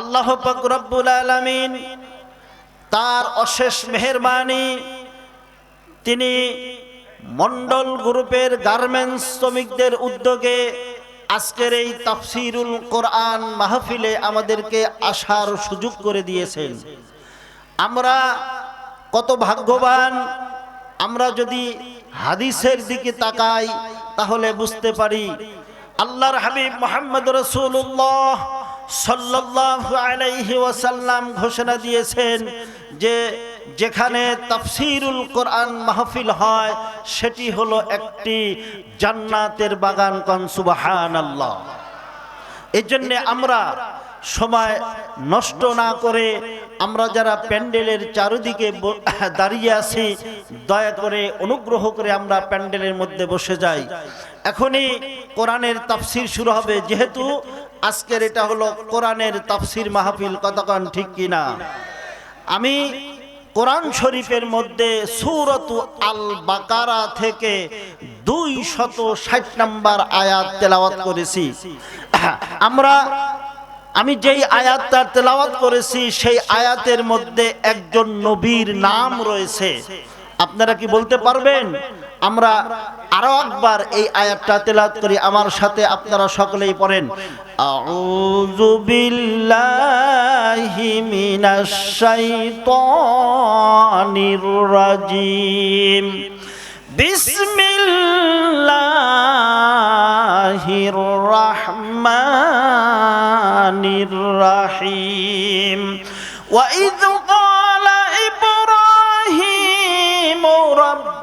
আল্লাহ রব্বুল আলামিন তার অশেষ মেহেরবানি, তিনি মন্ডল গ্রুপের গার্মেন্টস শ্রমিকদের উদ্যোগে আজকের এই তাফসিরুল কোরআন মাহফিলে আমাদেরকে আসার সুযোগ করে দিয়েছেন। আমরা কত ভাগ্যবান, আমরা যদি হাদিসের দিকে তাকাই তাহলে বুঝতে পারি, আল্লাহর হাবিব মোহাম্মদ রসুল্লাহ সাল্লাল্লাহু আলাইহি ওয়াসাল্লাম ঘোষণা দিয়েছেন যে যেখানে তাফসিরুল কোরআন মাহফিল হয়, সেটি হলো একটি জান্নাতের বাগান কন, সুবহানাল্লাহ। এই জন্যে আমরা সময় নষ্ট না করে আমরা যারা প্যান্ডেলের চারিদিকে দাঁড়িয়ে আছি, দয়া করে অনুগ্রহ করে আমরা প্যান্ডেলের মধ্যে বসে যাই। এখনই কোরআনের তাফসির শুরু হবে, যেহেতু আজকের এটা হলো কোরআনের তাফসির মাহফিল কতক্ষণ ঠিক কিনা? আমি কোরআন শরীফের মধ্যে সুরত আল বাকারা থেকে দুই শত ষাট নম্বর আয়াত তেলাওয়াত করেছি। আমরা, আমি যেই আয়াতটা তেলাওয়াত করেছি, সেই আয়াতের মধ্যে একজন নবীর নাম রয়েছে। আপনারা কি বলতে পারবেন? আমরা আরও একবার এই আয়াতটা তেলাওয়াত করি। আমার সাথে আপনারা সকলেই পড়েন। আউযু বিল্লাহি মিনাশ শাইতানির রাজিম। বিসমিল্লাহির রাহমানির রাহিম। ওয়া ইযু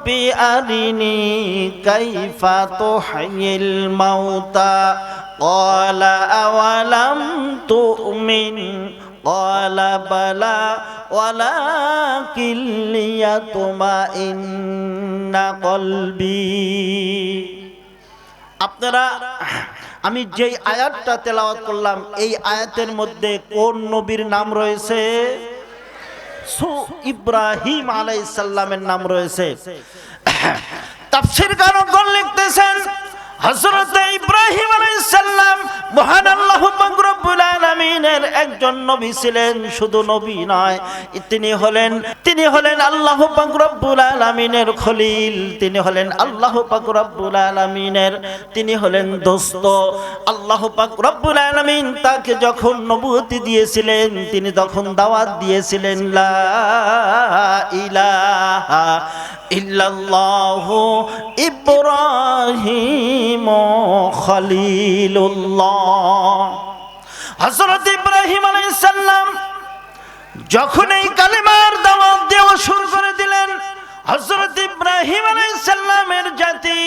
رب أرني كيف تحيي الموتى قال أولم تؤمن قال بلى ولكن ليطمئن قلبي আপনারা আমি যেই আয়াতটা তেলাওয়াত করলাম এই আয়াতের মধ্যে কোন নবীর নাম রয়েছে সু ইব্রাহিম আলাইসাল্লামের নাম রয়েছে। তাফসীর কারকগণ লিখতেছেন হজরত ইব্রাহিম আলাইহিসসালাম মহান আল্লাহ আলামিনের একজন নবী ছিলেন, শুধু নবী নয়, তিনি হলেন তিনি হলেন আল্লাহ পাক রব্বুল আলামিনের খলিল, তিনি হলেন আল্লাহ পাক রব্বুল আলামিনের, তিনি হলেন দোস্ত। আল্লাহ পাক রব্বুল আলামিন তাকে যখন নবুয়তি দিয়েছিলেন, তিনি তখন দাওয়াত দিয়েছিলেন, লা ইলাহা ইল্লাল্লাহু ইব্রাহিম খলিলুল্লাহ। হযরত ইব্রাহিম আলাইহিস সালাম যখন এই কালেমার দাওয়াত দেওয়া শুরু করে দিলেন, হযরত ইব্রাহিম আলাইহিস সালামের জাতি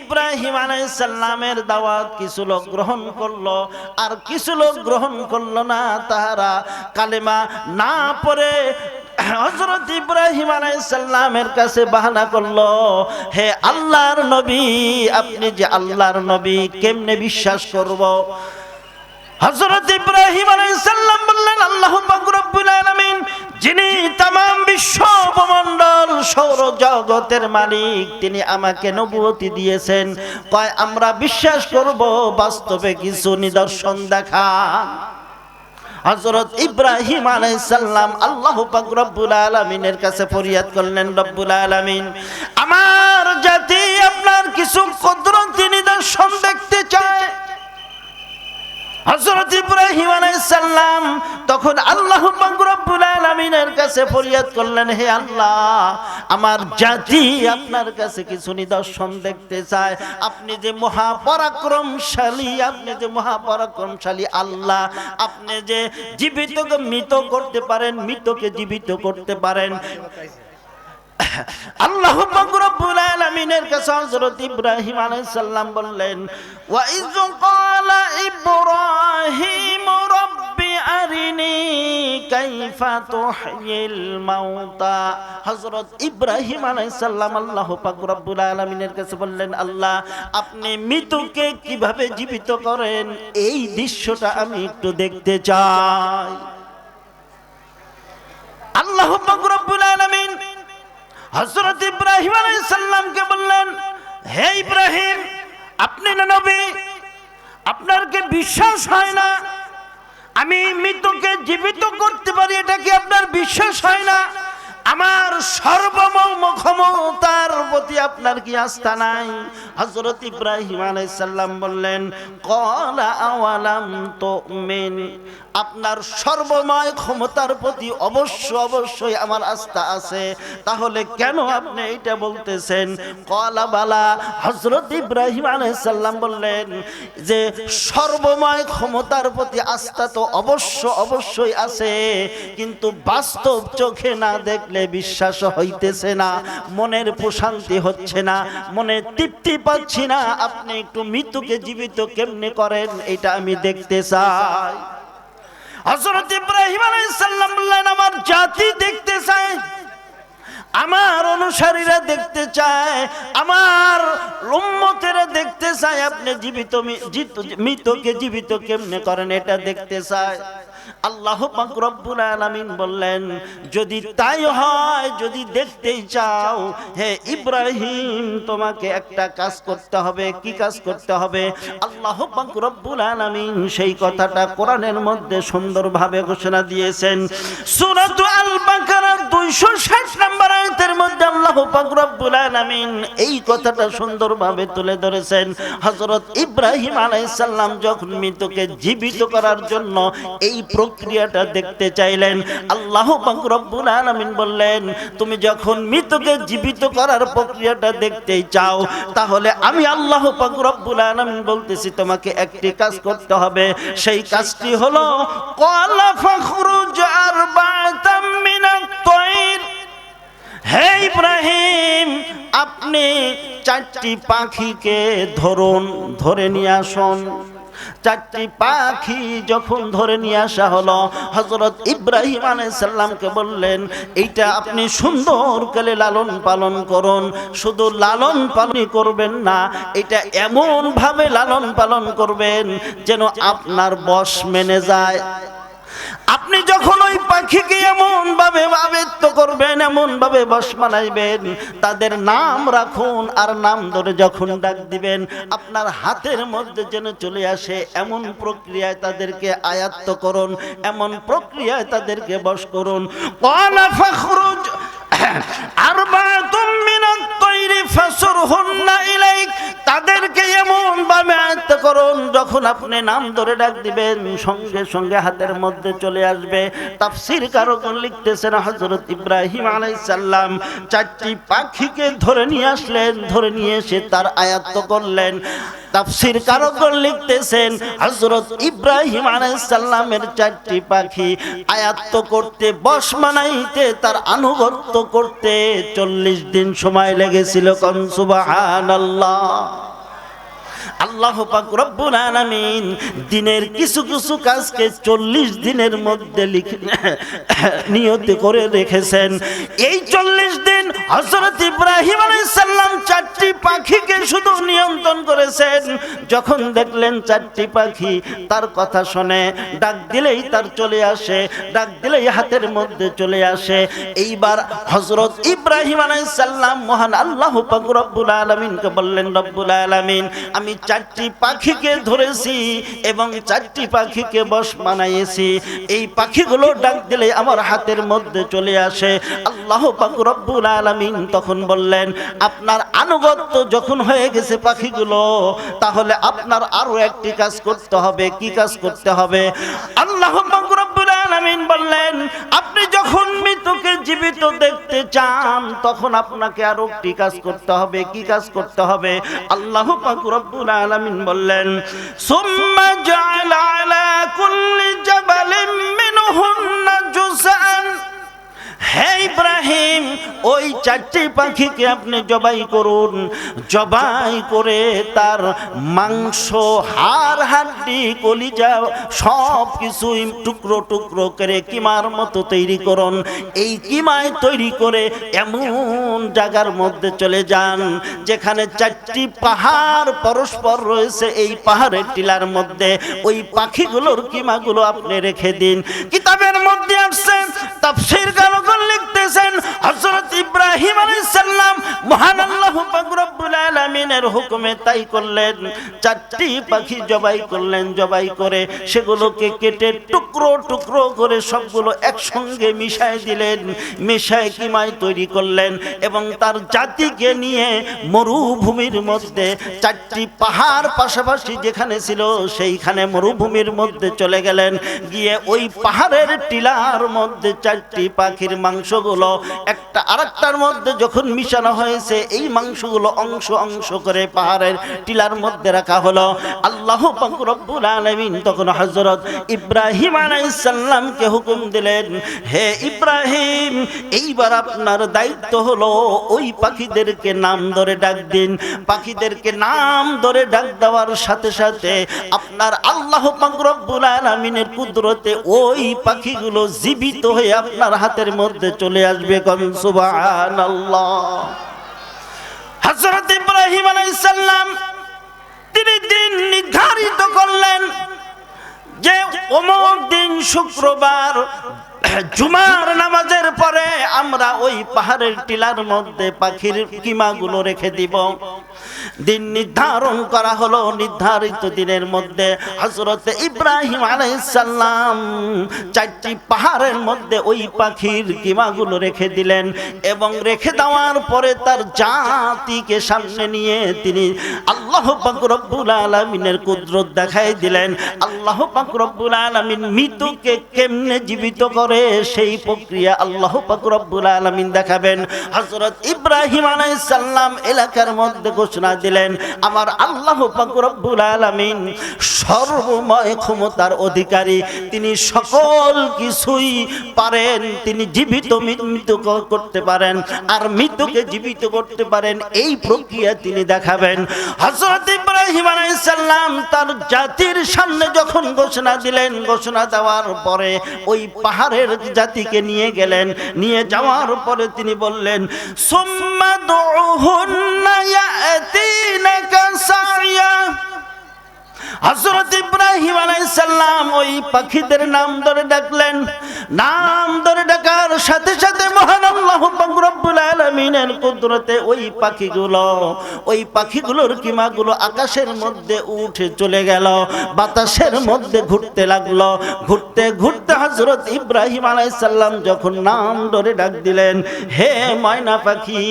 ইব্রাহিম আলাইহিস সালামের দাওয়াত কিছু লোক গ্রহণ করল, আর কিছু লোক গ্রহণ করল না, তাহারা কালেমা না পড়ে হজরত ইব্রাহিম আলাইহিস সালামের কাছে বাহানা করল, হে আল্লাহর নবী, আপনি যে আল্লাহর নবী কেমনে বিশ্বাস করব? হজরত ইব্রাহিম আলাইসাল্লাম বললেন, আল্লাহ রব্বুল আলামিন, যিনি তাম বিশ্ব উপমণ্ডল মালিক, তিনি আমাকে দিয়েছেন। কয়, আমরা বিশ্বাস করব, বাস্তবে কিছু নিদর্শন দেখা। হজরত ইব্রাহিম আলাইসাল্লাম আল্লাহ রব্বুল আলমিনের কাছে ফরিয়াদ করলেন, রব্বুল আলমিন, আমার জাতি আপনার কিছু ক্ষুদ্র হযরত ইব্রাহিম আলাইহিস তখন আল্লাহ রব্বুল আলামিনের কাছে ফরিয়াদ করলেন, হে আল্লাহ, আমার জাতি আপনার কাছে কিছু নিদর্শন দেখতে চায়। আপনি যে মহাপরাক্রমশালী, আপনি যে মহাপরাক্রমশালী আল্লাহ, আপনি যে জীবিতকে মৃত করতে পারেন, মৃতকে জীবিত করতে পারেন। আল্লাহ রব্বুল আলামিনের কাছে হযরত ইব্রাহিম আলাইহিস সালাম বললেন, ওয়া ইয ক্বালা ইব্রাহিম রব্বি আরিনি কাইফা মাউতা। হযরত ইব্রাহিম আলাইহিস সালাম আল্লাহ পাক রব্বুল আলামিনের কাছে বললেন, আল্লাহ, আপনি মৃতকে কীভাবে জীবিত করেন? এই দৃশ্যটা আমি একটু দেখতে চাই। আল্লাহ পাক হযরত ইব্রাহিম আলাইসাল্লামকে বললেন, হে ইব্রাহিম, আপনি না নবী? আপনার কি বিশ্বাস হয় না? আমি মৃতকে জীবিত করতে পারি, এটা কি আপনার বিশ্বাস হয় না? আমার সর্বমৌম ক্ষমতার প্রতি আপনার কি আস্থা নাই? হজরত ইব্রাহিম আলাইসাল্লাম বললেন, কলা আওয়ালাম তো মেন আপনার সর্বময় ক্ষমতার প্রতি অবশ্য অবশ্যই আমার আস্থা আছে। তাহলে কেন আপনি এটা বলতেছেন? কলা বালা হজরত ইব্রাহিম আলাইসাল্লাম বললেন যে, সর্বময় ক্ষমতার প্রতি আস্থা তো অবশ্য অবশ্যই আছে, কিন্তু বাস্তব চোখে না দেখলে বিশ্বাস হইতেছে না, মনের প্রশান্তি হচ্ছে না, মনে তৃপ্তি পাচ্ছি না। আপনি একটু মৃত্যুকে জীবিত কেমনে করেন, এটা আমি দেখতে চাই। হজরত ইব্রাহিম আলাইসাল্লাম বললেন, আমার জাতি দেখতে চায়, আমার অনুসারীরা দেখতে চায়, আমার উম্মতেরা দেখতে চায়। আপনি জীবিত মৃতকে জীবিত কেমনে করেন, এটা দেখতে চায় আল্লাহ আলামিন বললেন, যদি তাই হয়, যদি দেখতেই চাও, হে ইব্রাহিম, তোমাকে একটা কাজ করতে হবে। কি কাজ করতে হবে? আল্লাহ রব্বুল আলামিন সেই কথাটা কোরআনের মধ্যে সুন্দরভাবে ঘোষণা দিয়েছেন। সূরাত আল বাকারা 260 নম্বর মধ্যে আল্লাহ আলামিন এই কথাটা সুন্দরভাবে তুলে ধরেছেন। হযরত ইব্রাহিম আলাইহিস সালাম যখন মৃতকে জীবিত করার জন্য এই প্রক্রিয়াটা দেখতে চাইলেন। আল্লাহ রব্বুল আলামিন বললেন, তুমি যখন মৃতকে জীবিত করার প্রক্রিয়াটা দেখতে চাও, তাহলে আমি আল্লাহ রব্বুল আলামিন বলতেছি, তোমাকে একটি কাজ করতে হবে। সেই কাজটি হলো তায়র হে ইব্রাহিম, আপনি চারটি পাখিকে ধরুন, ধরে নিয়ে আসুন। চারটি পাখি যখন ধরে নিয়ে আসা হলো হজরত ইব্রাহিম আলাইসাল্লামকে বললেন, এইটা আপনি সুন্দর কালে লালন পালন করুন। শুধু লালন পালন করবেন না, এটা এমন ভাবে লালন পালন করবেন যেন আপনার বস মেনে যায়। আপনি যখন ওই পাখিকে এমন ভাবে আবেত্ত করবেন এমন ভাবে বস মানাইবেন তাদের নাম রাখুন আর নাম ধরে যখন ডাক দিবেন, আপনার হাতের মধ্যে যেন চলে আসে এমন প্রক্রিয়ায় তাদেরকে আয়াত্ত করুন, এমন প্রক্রিয়ায় তাদেরকে বশ করুন। আরবাতুম মিনাত তৈরি তাদেরকে এমন করুন, যখন আপনি নাম ধরে ডাক দিবেন, সঙ্গে সঙ্গে হাতের মধ্যে চলে আসবে। তাফসির কারকন লিখতেছেন, হযরত ইব্রাহিম আলাইহিস সালাম চারটি পাখিকে ধরে নিয়ে আসলেন, ধরে নিয়ে এসে তার আয়াত্ত করলেন। তাফসির কারকন লিখতেছেন, হযরত ইব্রাহিম আলাইহিস সালামের চারটি পাখি আয়াত্ত করতে বশ মানাইতে, তার আনুগত্য করতে চল্লিশ দিন সময় লেগেছিল। কন সুবহানাল্লাহ। আল্লাহ পাক রব্বুল আলামিন দিনের কিছু কিছু কাজকে চল্লিশ দিনের মধ্যে লিখে, নিয়ত করে রেখেছেন। এই চল্লিশ দিন হজরত ইব্রাহিম সালাম চারটি পাখিকে শুধু নিয়ন্ত্রণ করেছেন। যখন দেখলেন চারটি পাখি তার কথা শুনে, ডাক দিলেই তার চলে আসে, ডাক দিলেই হাতের মধ্যে চলে আসে। এইবার হজরত ইব্রাহিম আলাইহিস সালাম মহান আল্লাহ পাক রব্বুল আলামিনকে বললেন, রব্বুল আলামিন, আমি চারটি পাখিকে ধরেছি এবং চারটি পাখিকে বস বানাইছি এই পাখিগুলো ডাক দিলে আমার হাতের মধ্যে চলে আসে। আল্লাহ রব্বুল আলামিন তখন বললেন, আপনার আনুগত্য যখন হয়ে গেছে পাখিগুলো, তাহলে আপনার আরও একটি কাজ করতে হবে। কি কাজ করতে হবে? আল্লাহ রব্বুল আলামিন বললেন, আপনি যখন মৃত্যুকে জীবিত দেখতে চান, তখন আপনাকে আরও একটি কাজ করতে হবে। কি কাজ করতে হবে? আল্লাহ পাক রব্বুল আলামিন বললেন সুম্মা জাআলা আলা কুল্লি জাবালিন মিনহুম হে ইব্রাহিম, ওই চারটি পাখিকে আপনি জবাই করুন। জবাই করে তার মাংস, হাড়, হাড্ডি, কলিজা সব কিছুই টুকরো টুকরো করে কিমার মতো তৈরি করুন। এই কিমায় তৈরি করে এমন জায়গার মধ্যে চলে যান, যেখানে চারটি পাহাড় পরস্পর রয়েছে। এই পাহাড়ের টিলার মধ্যে ওই পাখিগুলোর কিমাগুলো আপনি রেখে দিন। কিতাবের মধ্যে আসছে তাফসীর কারকন লিখতেছেন হযরত ইব্রাহিম আলাইহিস মহান আল্লাহ পাক রব্বুল আলামিনের হুকুমে তাই করলেন। চারটি পাখি জবাই করলেন, জবাই করে সেগুলোকে কেটে টুকরো টুকরো করে সবগুলো একসঙ্গে মিশায় দিলেন, মিশায় কিমায় তৈরি করলেন এবং তার জাতিকে নিয়ে মরুভূমির মধ্যে চারটি পাহাড় পাশাপাশি যেখানে ছিল সেইখানে মরুভূমির মধ্যে চলে গেলেন। গিয়ে ওই পাহাড়ের টিলার মধ্যে চারটি পাখির মাংসগুলো একটা আরেকটার মধ্যে যখন মিশানো হয়েছে, এই মাংসগুলো অংশ অংশ করে পাহাড়ের টিলার মধ্যে রাখা হলো। আল্লাহ রব্বুল আলামিন তখন হযরত ইব্রাহিম আলাইহিস সালামকে হুকুম দিলেন, হে ইব্রাহিম, এইবার আপনার দায়িত্ব হলো ওই পাখিদেরকে নাম ধরে ডাক দিন। পাখিদেরকে নাম ধরে ডাক দেওয়ার সাথে সাথে আপনার আল্লাহ রব্বুল আলামিনের কুদরতে ওই পাখিগুলো জীবিত হয়ে আপনার হাতের মধ্যে চলে আসবে কোন সুবহানাল্লাহ। হজরত ইব্রাহিম আলাইসাল্লাম তিনি দিন নির্ধারিত করলেন যে অমুক দিন শুক্রবার জুমার নামাজের পরে আমরা ওই পাহাড়ের টিলার মধ্যে পাখির কিমাগুলো রেখে দিব। দিন নির্ধারণ করা হলো নির্ধারিত দিনের মধ্যে। হজরত ইব্রাহিম আলাইসাল্লাম চারটি পাহাড়ের মধ্যে ওই পাখির কিমাগুলো রেখে দিলেন এবং রেখে দেওয়ার পরে তার জাতিকে সামনে নিয়ে তিনি আল্লাহ পাক রব্বুল আলমিনের কুদরত দেখাই দিলেন। আল্লাহ পাক রব্বুল আলমিন মৃত্যুকে কেমনে জীবিত করে সেই প্রক্রিয়া আল্লাহ পাক রব্বুল আলমিন দেখাবেন। হজরত ইব্রাহিম আলাইসাল্লাম এলাকার মধ্যে ঘোষণা দিলেন, আমার আল্লাহ পাক রব্বুল আলামিন সর্বময় ক্ষমতার অধিকারী। তিনি সকল কিছুই পারেন, তিনি জীবিত মৃত্যু করতে পারেন। আর মৃত্যুকে জীবিত করতে পারেন, এই প্রক্রিয়া তিনি দেখাবেন। হজরত ইব্রাহিম আলাইহিস সালাম তার জাতির সামনে যখন ঘোষণা দিলেন, ঘোষণা দেওয়ার পরে ওই পাহাড়ের জাতিকে নিয়ে গেলেন। নিয়ে যাওয়ার পরে তিনি বললেন সুম্মা দুহুন্না ইয়াতিনাকা সাইয়া। হজরত ইব্রাহিম আলাইসাল্লাম ওই পাখিদের নাম ধরে ডাকলেন। নাম ধরে ডাকার সাথে সাথে মহান কুদরতে ওই পাখিগুলো, ওই পাখিগুলোর কিমাগুলো আকাশের মধ্যে উঠে চলে গেল, বাতাসের মধ্যে ঘুরতে লাগল। ঘুরতে ঘুরতে হজরত ইব্রাহিম আলাইসাল্লাম যখন নাম ধরে ডাক দিলেন, হে ময়না পাখি,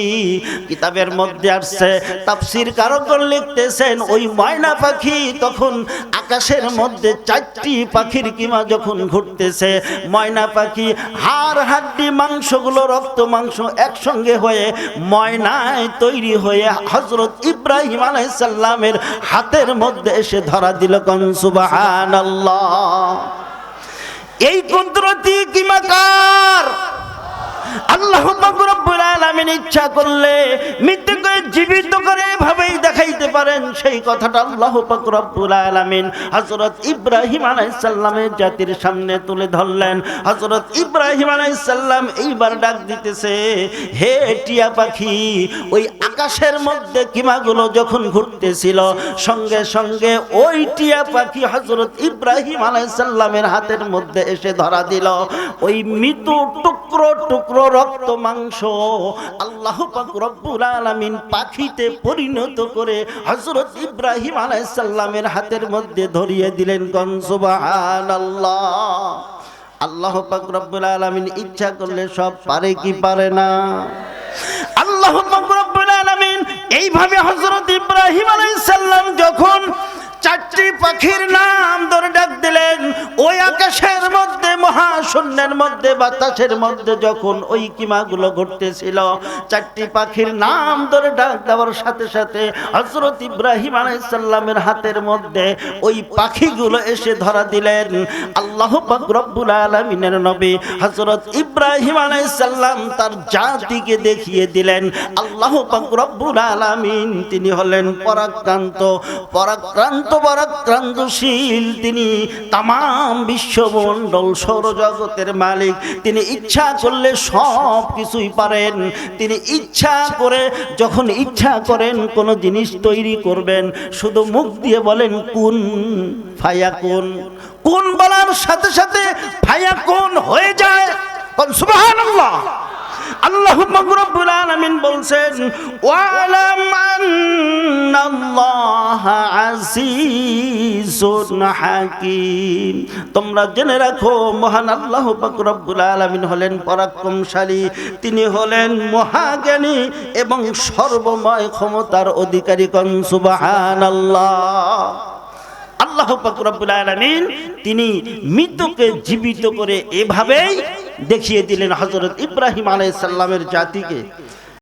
কিতাবের মধ্যে আসছে, তাফসির কারকগণ লিখতেছেন, ওই ময়না পাখি তখন আকাশের মধ্যে চারটি পাখির কিমা যখন ঘুরতেছে, ময়না পাখি হাড়, হাড্ডি, মাংসগুলো, রক্ত, মাংস একসঙ্গে হয়ে ময়নায় তৈরি হয়ে হজরত ইব্রাহিম আলাইসাল্লামের হাতের মধ্যে এসে ধরা দিল কনসুবাহান এই কুদরতি কিমাকার আল্লাহ রব্বুল ইচ্ছা করলে মৃত্যুকে জীবিত করে এভাবেই দেখাইতে পারেন সেই কথাটা আল্লাহ ইব্রাহিম জাতির সামনে তুলে ধরলেন। হযরত ইব্রাহিম আলাইহিস সালাম এইবার ডাক দিতেছে, হে টিয়া পাখি, ওই আকাশের মধ্যে কিমাগুলো যখন ঘুরতেছিল, সঙ্গে সঙ্গে ওই টিয়া পাখি হযরত ইব্রাহিম আলাইহিস সালামের হাতের মধ্যে এসে ধরা দিল। ওই মৃত্যু টুকরো টুকরো রক্ত মাংস। আল্লাহ রব্বুল আলামিন পাখিতে পরিণত করে হযরত ইব্রাহিম আলাইহিস সালামের হাতের মধ্যে ধরিয়ে দিলেন, কোন সুবহানাল্লাহ। আল্লাহ পাক রব্বুল আলামিন ইচ্ছা করলে সব পারে কি পারে না? আল্লাহ পাক রব্বুল আলামিন এইভাবে হযরত ইব্রাহিম আলাইহিস সালাম যখন চারটি পাখির নাম মহাশূন্যের মধ্যে, বাতাসের মধ্যে যখন ওই কিমাগুলো ঘটতেছিল চারটি পাখির নাম ধরে ডাক দেওয়ার সাথে সাথে হজরত ইব্রাহিম আলাইসাল্লামের হাতের মধ্যে ওই পাখিগুলো এসে ধরা দিলেন। আল্লাহ রব্বুল আলমিনের নবী হজরত ইব্রাহিম আলাইসাল্লাম তার জাতিকে দেখিয়ে দিলেন। আল্লাহ রব্বুল আলামিন তিনি হলেন পরাক্রান্ত পরাক্রান্ত, পরাক্রান্তশীল। তিনি তাম বিশ্বমণ্ডল সৌরজগতের মালিক। তিনি ইচ্ছা করলে সব কিছুই পারেন। তিনি ইচ্ছা করে, যখন ইচ্ছা করেন, কোনো জিনিস তৈরি করবেন। শুধু মুখ দিয়ে বলেন, কোন ফায়া কোন। কোন বলার সাথে সাথে ফায়া কোন হয়ে যায়। সুবহানাল্লাহ। আল্লাহ রব্বুল আলামিন বলছেন হাকীম তোমরা জেনে রাখো, মহান আল্লাহ রব্বুল আলামিন হলেন পরাক্রমশালী। তিনি হলেন মহাজ্ঞানী এবং সর্বময় ক্ষমতার অধিকারী কন সুবহানাল্লাহ। আল্লাহ পাক রব্বুল আলামিন তিনি মৃতকে জীবিত করে এভাবেই দেখিয়ে দিলেন হযরত ইব্রাহিম আলাইহিস সালামের জাতিকে।